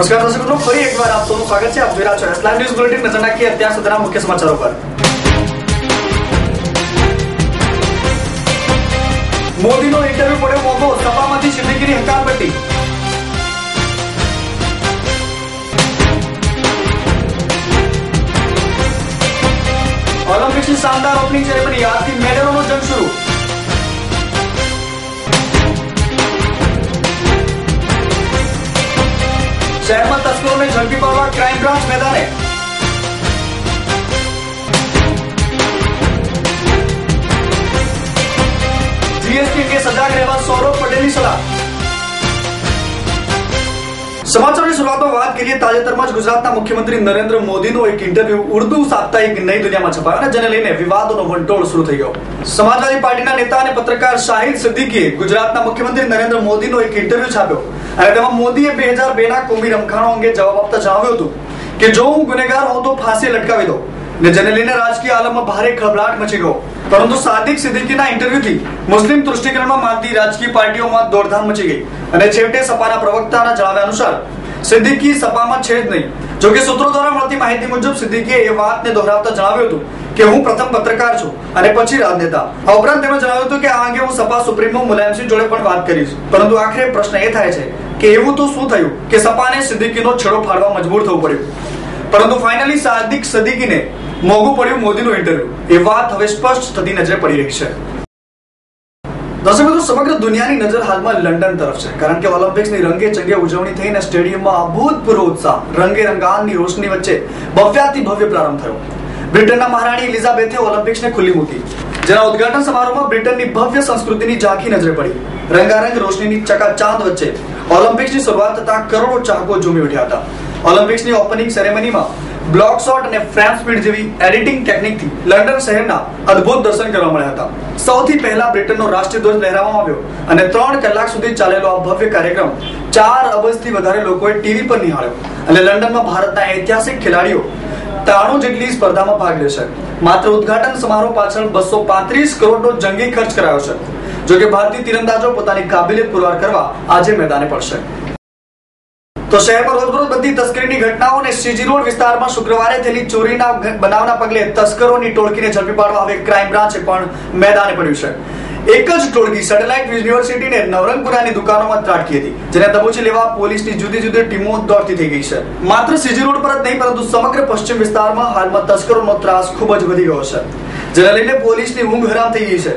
નમસ્કાર દર્શક મિત્રો, ફરી એકવાર આપ સ્વાગત છે. આપ જોઈ રહ્યા છો હેડલાઇન ન્યૂઝ બુલેટિન નજર નાખીએ અત્યાર સુધીના મુખ્ય સમાચારો પર. મોદીનો ઇન્ટરવ્યુ પડ્યો મોંઘો. સભામાંથી સિદ્દીકીની હકાલપટ્ટી ઓલિમ્પિક્સની શાનદાર ઓપનિંગ સેરેમની આજથી શહેરમાં તસ્કરોને ઝડપી પાડવા ક્રાઇમ બ્રાન્ચ મેદાને સમાચારની શરૂઆતમાં વાત કરીએ તાજેતરમાં જ ગુજરાતના મુખ્યમંત્રી નરેન્દ્ર મોદીનો એક ઇન્ટરવ્યુ ઉર્દુ સાપ્તાહિક નઈ દુનિયામાં છપાયો અને જેને લઈને વિવાદોનો વંટોળ શરૂ થઈ ગયો. સમાજવાદી પાર્ટીના નેતા અને પત્રકાર શાહિદ સિદ્દીકીએ ગુજરાતના મુખ્યમંત્રી નરેન્દ્ર મોદીનો એક ઇન્ટરવ્યુ છાપ્યો અને તેમાં મોદીએ બે હજાર બે ના કોમી રમખાણો અંગે જવાબ આપતા જણાવ્યું હતું કે, જો હું ગુનેગાર હોઉં તો ફાંસી લટકાવી દો ને જેને લઈને રાજકીય આલમમાં ભારે ખળભળાટ મચી ગયો. પરંતુ સાદિક સિદ્દીકીના ઇન્ટરવ્યુથી મુસ્લિમ તુષ્ટિકરણમાં માનતી રાજકીય પાર્ટીઓમાં દોડધામ મચી ગઈ અને છેવટે સપાના પ્રવક્તાના જણાવ્યા અનુસાર, સિદ્દીકી સપામાં છે જ નહીં. જો કે સૂત્રો દ્વારા મળતી માહિતી મુજબ સિદ્દીકીએ એ વાતને દોહરાવતા જણાવ્યું હતું કે હું પ્રથમ પત્રકાર છું અને પછી રાજનેતા. આ ઉપરાંત તેમણે જણાવ્યું હતું કે આ અંગે હું સપા સુપ્રીમો મુલાયમસિંહ જોડે પણ વાત કરીશ. પરંતુ આખરે પ્રશ્ન એ થાય છે કે એવું તો શું થયું કે સપાને સિદ્દીકીનો છેડો ફાડવા મજબૂર થવું પડ્યું? પરંતુ ફાઇનલી સાદિક સદીકીને મોંઘું પડ્યું મોદીનું ઇન્ટરવ્યુ એ વાત હવે સ્પષ્ટ થતી નજરે પડી રહી છે. દર્શક મિત્રો, સમગ્ર દુનિયાની નજર હાલમાં લંડન તરફ છે. કારણ કે ઓલિમ્પિક્સની રંગે ચંગે ઉજવણી થઈને સ્ટેડિયમમાં અભૂતપૂર્વ ઉત્સાહ, રંગે રંગાનની રોશની વચ્ચે ભવ્યાતિ ભવ્ય પ્રારંભ થયો. બ્રિટનના મહારાણી એલિઝાબેથે ઓલિમ્પિક્સને ખુલ્લી મૂકી. જેના ઉદઘાટન સમારોહમાં બ્રિટનની ભવ્ય સંસ્કૃતિની ઝાંખી નજરે પડી. રંગારંગ રોશનીની ચકાચાંદ વચ્ચે ઓલિમ્પિક્સની શરૂઆત થતા કરોડો ચાહકો ઝૂમી ઉઠ્યા હતા. ઓલિમ્પિક્સની ઓપનિંગ સેરેમનીમાં બ્લોક શોટ અને ફ્રેમ સ્પીડ જેવી એડિટિંગ ટેકનિકથી લંડન શહેરના અદ્ભુત દર્શન કરવા મળ્યા હતા. સૌથી પહેલા બ્રિટનનો રાષ્ટ્રીય ધ્વજ લહેરાવવામાં આવ્યો અને ત્રણ કલાક સુધી ચાલેલો આ ભવ્ય કાર્યક્રમ ચાર અબજથી વધારે લોકોએ ટીવી પર નિહાળ્યો અને લંડનમાં ભારતના ઐતિહાસિક ખેલાડીઓ ત્રાણું જેટલી સ્પર્ધામાં ભાગ લેશે. માત્ર ઉદ્ઘાટન સમારોહ પાછળ બસો પાંત્રીસ કરોડનો જંગી ખર્ચ કરાયો છે. જો કે ભારતીય તીરંદાજો પોતાની કાબિલિયત પુરવાર કરવા આજે મેદાને પડશે. તો શહેરમાં રોજબરોજ બધી તસ્કરીની ઘટનાઓ અને સીજી રોડ વિસ્તારમાં શુક્રવારે થયેલી ચોરીના બનાવના પગલે તસ્કરોની ટોળકીને ઝડપી પાડવા હવે ક્રાઇમ બ્રાન્ચે પણ મેદાને પડ્યું છે. એક જ ટોળકી સેટેલાઇટ યુનિવર્સિટીને નવરંગપુરાની દુકાનોમાં ત્રાટકી હતી, જેને દબોચી લેવા પોલીસની જુદી જુદી ટીમો દોડતી થઈ ગઈ છે. માત્ર સીજી રોડ પર જ નહીં, પરંતુ સમગ્ર પશ્ચિમ વિસ્તારમાં હાલમાં તસ્કરોનો ત્રાસ ખૂબ જ વધી ગયો છે. જેને પોલીસની ઊંઘ હરામ થઈ ગઈ છે.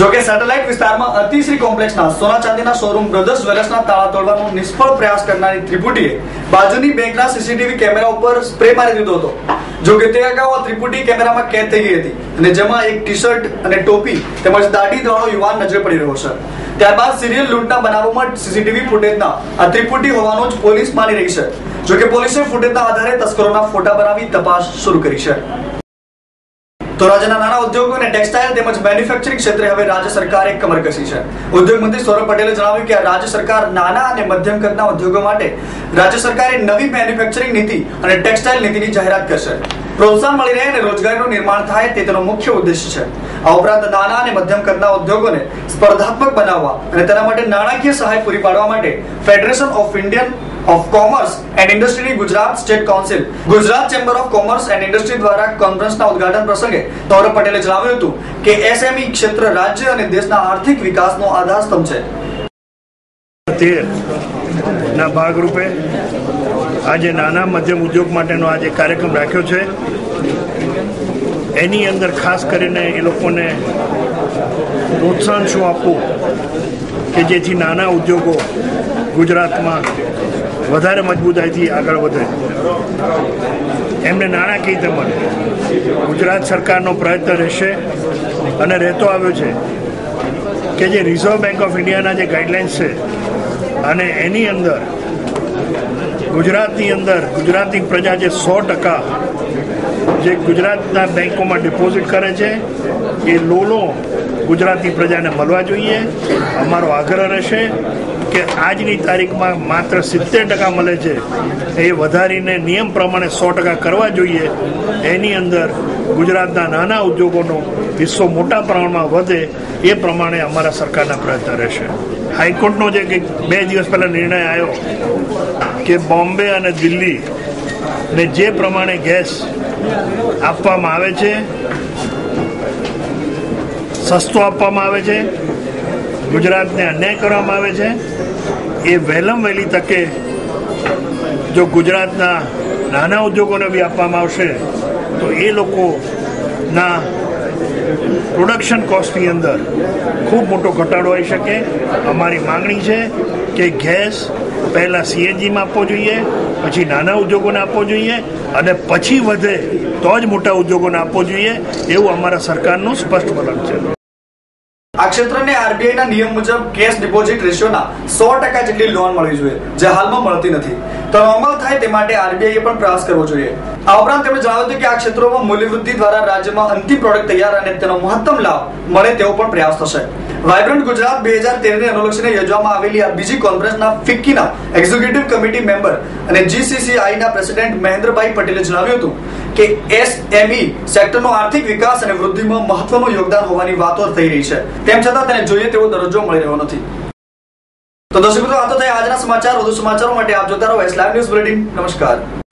જોકે સેટેલાઇટ વિસ્તારમાં અતિશ્રી કોમ્પ્લેક્સના સોના ચાંદીના શોરૂમ બ્રધર્સ જ્વેલર્સના તાળા તોડવાનો નિષ્ફળ પ્રયાસ કરનારી ત્રિપુટીએ બાજુની બેંકના સીસીટીવી કેમેરા ઉપર સ્પ્રે મારી દીધો હતો. જોકે તે અગાઉ આ ત્રિપુટી કેમેરામાં કેદ થઈ ગઈ હતી અને જેમાં એક ટી શર્ટ અને ટોપી તેમજ દાઢી દ્રાળો યુવાન નજરે પડી રહ્યો છે. ત્યારબાદ સિરિયલ લૂંટના બનાવોમાં સીસીટીવી ફૂટેજના આ ત્રિપુટી હોવાનું જ પોલીસ માની રહી છે. જોકે પોલીસે ફૂટેજના આધારે તસ્કરોના ફોટા બનાવી તપાસ શરૂ કરી છે. ક્ષેત્રે હવે રાજ્ય સરકારે કમર કસી છે. ઉદ્યોગ પટેલે જણાવ્યું નવી મેન્યુફેક્ચરિંગ નીતિ અને ટેક્સટાઇલ નીતિની જાહેરાત કરશે. પ્રોત્સાહન મળી રહે અને રોજગારીનું નિર્માણ થાય તેનો મુખ્ય ઉદ્દેશ છે. આ ઉપરાંત નાના અને મધ્યમ કદના ઉદ્યોગોને સ્પર્ધાત્મક બનાવવા અને તેના માટે નાણાકીય સહાય પૂરી પાડવા માટે federation of Indian of commerce and ઇન્ડસ્ટ્રીની Gujarat state council Gujarat chamber of commerce and industry દ્વારા કોન્ફરન્સના ઉદઘાટન પ્રસંગે સૌરભ પટેલે જણાવ્યું હતું કે એસએમઈ ક્ષેત્ર રાજ્ય અને દેશના આર્થિક વિકાસનો આધારસ્તંભ છે. ના ભાગરૂપે આજે નાના મધ્યમ ઉદ્યોગ માટેનો આજે કાર્યક્રમ રાખ્યો છે. એની અંદર ખાસ કરીને એ લોકોને પ્રોત્સાહન શું આપવું કે જેથી નાના ઉદ્યોગો ગુજરાતમાં વધારે મજબૂતાઈથી આગળ વધે. એમને નાણાકીય કઈ ગુજરાત સરકારનો પ્રયત્ન રહેશે અને રહેતો આવ્યો છે કે જે રિઝર્વ બેંક ઓફ ઇન્ડિયાના જે ગાઈડલાઇન્સ છે અને એની અંદર ગુજરાતની અંદર ગુજરાતની પ્રજા જે સો ટકા જે ગુજરાતના બેંકોમાં ડિપોઝિટ કરે છે, એ લોનો ગુજરાતની પ્રજાને મળવા જોઈએ. અમારો આગ્રહ રહેશે કે આજની તારીખમાં માત્ર સિત્તેર ટકા મળે છે. એ વધારીને નિયમ પ્રમાણે સો ટકા કરવા જોઈએ. એની અંદર ગુજરાતના નાના ઉદ્યોગોનો હિસ્સો મોટા પ્રમાણમાં વધે એ પ્રમાણે અમારા સરકારના પ્રયત્ન રહેશે. હાઈકોર્ટનો જે કંઈક બે દિવસ પહેલાં નિર્ણય આવ્યો કે બોમ્બે અને દિલ્હી ને જે પ્રમાણે ગેસ આપવામાં આવે છે, સસ્તો આપવામાં આવે છે, ગુજરાતને અન્યાય કરવામાં આવે છે એ વહેલમ વહેલી તકે જો ગુજરાતના નાના ઉદ્યોગોને બી આપવામાં આવશે, તો એ લોકોના પ્રોડક્શન કોસ્ટની અંદર ખૂબ મોટો ઘટાડો આવી શકે. અમારી માંગણી છે કે ગેસ પહેલાં સીએનજીમાં આપવો જોઈએ, પછી નાના ઉદ્યોગોને આપવો જોઈએ, અને પછી વધે તો જ મોટા ઉદ્યોગોને આપવો જોઈએ એવું અમારા સરકારનું સ્પષ્ટ વલણ છે. આ ક્ષેત્રને આરબીઆઈ ના નિયમ મુજબ કેશ ડિપોઝિટ રેશિયોના સો ટકા જેટલી લોન મળવી જોઈએ, જે હાલમાં મળતી નથી. તો અમલ થાય તે માટે આરબીઆઈએ પણ પ્રયાસ કરવો જોઈએ. આ ઉપરાંત તેમણે જણાવ્યું હતું કે આ ક્ષેત્રોમાં મૂલ્યવૃદ્ધિ દ્વારા રાજ્યમાં અંતિમ પ્રોડક્ટ તૈયાર અને તેનો મહત્તમ લાભ મળે તેવો પણ પ્રયાસ થશે. વાઇબ્રન્ટ ગુજરાત બે હજાર તેરને અનુલક્ષીને યોજવામાં આવેલી આ બીજી કોન્ફરન્સના ફિક્કીના એક્ઝિક્યુટિવ કમિટી મેમ્બર અને જીસીસીઆઈના પ્રેસિડેન્ટ મહેન્દ્રભાઈ પટેલે જણાવ્યું હતું કે એસએમઈ સેક્ટરનો આર્થિક વિકાસ અને વૃદ્ધિમાં મહત્વનું યોગદાન હોવાની વાતો થઈ રહી છે. તેમ છતાં તેને જોઈએ તેવો દરજ્જો મળી રહ્યો નથી. તો દર્શક મિત્રો, આ તો થયા આજના સમાચાર. વધુ સમાચારો માટે આપ જોતા રહો લાઈવ ન્યૂઝ બુલેટિન નમસ્કાર.